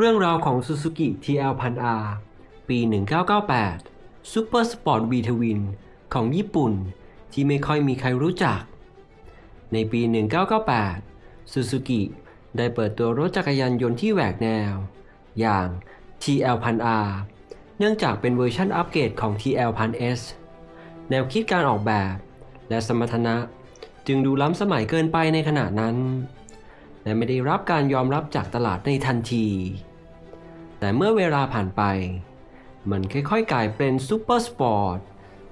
เรื่องราวของ Suzuki TL 1000R ปี 1998 Super Sport V Twin ของญี่ปุ่นที่ไม่ค่อยมีใครรู้จัก ในปี 1998 Suzuki ได้เปิดตัวรถจักรยานยนต์ที่แหวกแนว อย่าง TL 1000R เนื่องจากเป็นเวอร์ชันอัปเกรดของ TL 1000S แนวคิดการออกแบบ และสมรรถนะจึงดูล้ำสมัยเกินไปในขณะนั้น และไม่ได้รับการยอมรับจากตลาดในทันที แต่เมื่อเวลาผ่านไป มันค่อยๆ กลายเป็นซูเปอร์สปอร์ต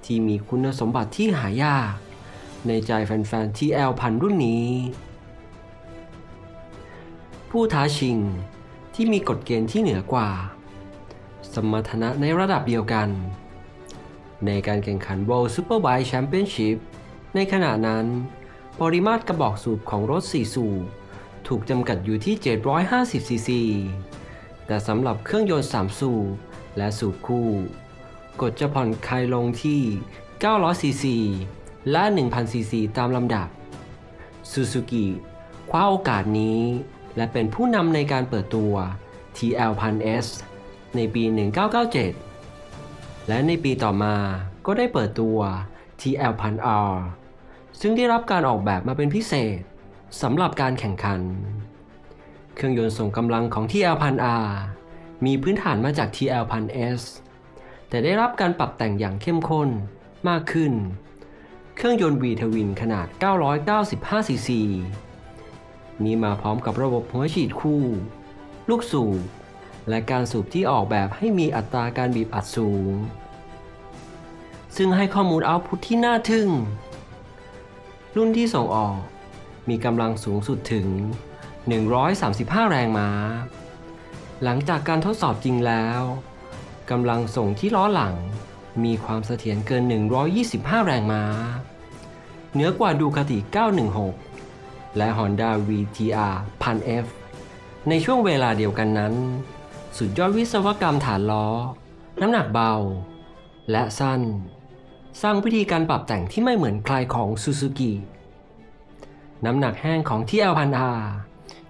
ที่มีคุณสมบัติที่หายาก ในใจแฟนๆ TL พันรุ่นนี้ ผู้ท้าชิงที่มีกฎเกณฑ์ที่เหนือกว่า สมรรถนะในระดับเดียวกัน ในการแข่งขัน World Superbike Championship ในขณะนั้น ปริมาตรกระบอกสูบของรถ4สูบถูกจำกัดอยู่ที่ 750 ซีซี แต่สำหรับเครื่องยนต์3สูบและสูบคู่ กฎจะผ่อนคลายลงที่ 900 ซีซี และ 1,000 ซีซี ตามลำดับ ซูซูกิคว้าโอกาสนี้ และเป็นผู้นำในการเปิดตัว TL 1000S ในปี 1997 และในปีต่อมาก็ได้เปิดตัว TL 1000R ซึ่งได้รับการออกแบบมาเป็นพิเศษสำหรับการแข่งขัน เครื่องยนต์ส่งกำลังของ TL 1000R มีพื้นฐานมาจาก TL 1000S แต่ได้รับการปรับแต่งอย่างเข้มข้นมากขึ้น เครื่องยนต์ V ทวินขนาด 995ซีซีนี้มาพร้อมกับระบบหัวฉีดคู่ ลูกสูบ และการสูบที่ออกแบบให้มีอัตราการบีบอัดสูง ซึ่งให้ข้อมูลเอาพุทที่น่าทึ่ง รุ่นที่ส่งออกมีกำลังสูงสุดถึง 135 แรงม้า หลังจากการทดสอบจริงแล้วกำลังส่งที่ล้อหลังมีความเสถียรเกิน 125 แรงม้า เหนือกว่าดูคาติ 916 และ Honda VTR 1000F ในช่วงเวลาเดียวกันนั้น สุดยอดวิศวกรรมฐานล้อ น้ำหนักเบา และสั้น สร้างวิธีการปรับแต่งที่ไม่เหมือนใครของ Suzuki น้ำหนักแห้งของ TL 1000R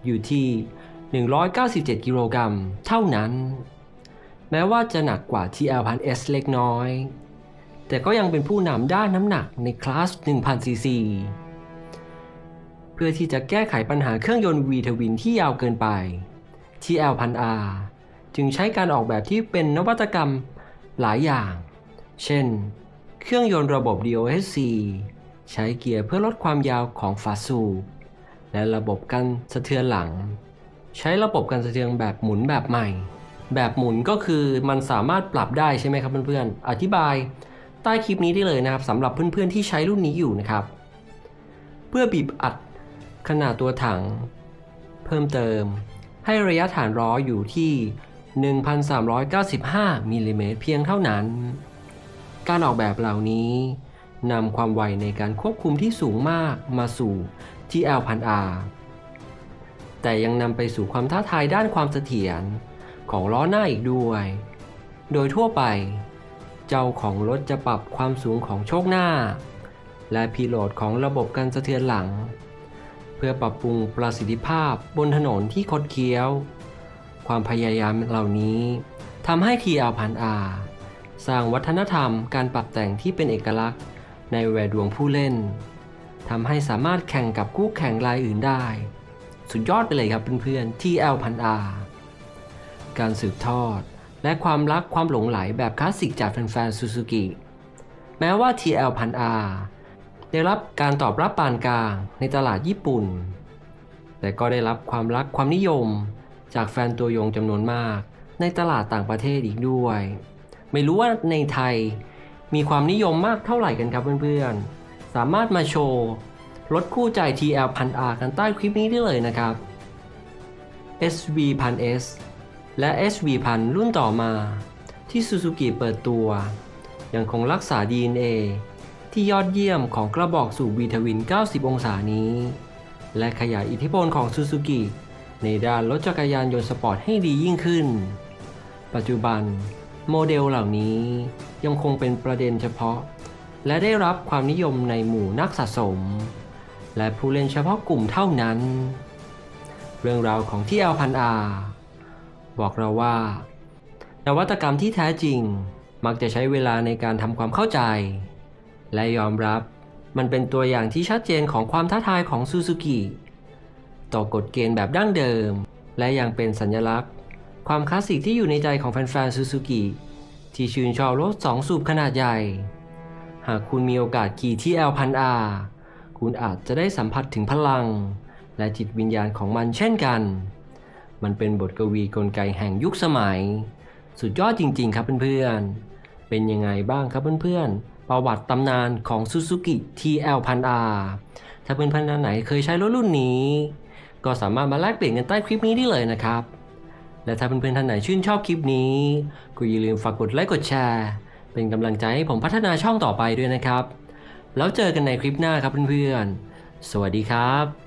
อยู่ที่ 197 กิโลกรัมเท่านั้น แม้ว่าจะหนักกว่า TL 1000S เล็กน้อย แต่ก็ยังเป็นผู้นำด้านน้ำหนักในคลาส 1000ซีซีเพื่อที่จะแก้ไขปัญหาเครื่องยนต์ V ทวินที่ยาวเกินไป TL 1000R จึงใช้การออกแบบที่เป็นนวัตกรรมหลายอย่าง เช่น เครื่องยนต์ระบบ DOSC ใช้เกียร์เพื่อลดความยาวของฝาสูบ และระบบกันสะเทือนหลัง ใช้ระบบกันสะเทือนแบบหมุนแบบใหม่ แบบหมุนก็คือมันสามารถปรับได้ใช่ไหมครับเพื่อนๆ อธิบายใต้คลิปนี้ได้เลยนะครับสำหรับเพื่อนๆที่ใช้รุ่นนี้อยู่นะครับ เพื่อบีบอัดขนาดตัวถัง เพิ่มเติม ให้ระยะฐานล้ออยู่ที่ 1,395มิลลิเมตรเพียงเท่านั้น การออกแบบเหล่านี้นำความไวในการควบคุมที่สูงมากมาสู่ TL 1000R แต่ยังนำไปสู่ความท้าทายด้านความเสถียรของล้อหน้าอีกด้วย โดยทั่วไป เจ้าของรถจะปรับความสูงของโชคหน้า และพีโหลดของระบบการสะเทือนหลัง เพื่อปรับปรุงประสิทธิภาพบนถนนที่คดเคี้ยว ความพยายามเหล่านี้ทำให้ TL 1000R สร้างวัฒนธรรมการปรับแต่งที่เป็นเอกลักษณ์ในแวดวงผู้เล่น ทำให้สามารถแข่งกับคู่แข่งรายอื่นได้ สุดยอดไปเลยครับเพื่อนๆ TL 1000R การสืบทอด และความรักความหลงไหลแบบคลาสสิกจากแฟนๆซูซูกิแม้ว่า TL 1000R ได้รับการตอบรับปานกลางในตลาดญี่ปุ่น แต่ก็ได้รับความรักความนิยมจากแฟนตัวยงจำนวนมากในตลาดต่างประเทศอีกด้วย ไม่รู้ว่าในไทยมีความนิยมมากเท่าไหร่กันครับเพื่อนๆ สามารถมาโชว์รถคู่ใจ TL 1000R กันใต้คลิปนี้ได้เลยนะครับ SV 1000S และ SV 1000รุ่นต่อมา ที่ Suzuki เปิดตัว ยังคงรักษา DNA ที่ยอดเยี่ยมของกระบอกสูบ V ทวิน 90 องศานี้ และขยายอิทธิพลของ Suzuki ในด้านรถจักรยานยนต์สปอร์ตให้ดียิ่งขึ้น ปัจจุบัน โมเดลเหล่านี้ยังคงเป็นประเด็นเฉพาะ และได้รับความนิยมในหมู่นักสะสม และผู้เล่นเฉพาะกลุ่มเท่านั้น เรื่องราวของที่ L พันอาบอกเราว่า นวัตกรรมที่แท้จริงมักจะใช้เวลาในการทำความเข้าใจ และยอมรับมันเป็นตัวอย่างที่ชัดเจนของความท้าทายของซูซูกิต่อกฎเกณฑ์แบบดั้งเดิม และยังเป็นสัญลักษณ์ ความคลาสสิกที่อยู่ในใจของแฟนๆซูซูกิที่ชื่นชอบรถสองสูบขนาดใหญ่ หากคุณมีโอกาสขี่ที่ L พันอาคุณอาจจะได้สัมผัสถึงพลัง และจิตวิญญาณของมันเช่นกัน มันเป็นบทกวีกลไกแห่งยุคสมัย สุดยอดจริง ๆ ครับเพื่อนๆ เป็นยังไงบ้างครับเพื่อนๆ ประวัติตำนานของ Suzuki TL 1 0 0 R ถ้าเพื่อนๆท่านไหนเคยใช้รถรุ่นนี้ ก็สามารถมาแลกเปลี่ยนกันใต้คลิปนี้ได้เลยนะครับ และถ้าเพื่อนๆท่านไหนชื่นชอบคลิปนี้ ก็อย่าลืมฝากกดไลค์กดแชร์ เป็นกำลังใจให้ผมพัฒนาช่องต่อไปด้วยนะครับ แล้วเจอกันในคลิปหน้าครับเพื่อนๆ สวัสดีครับ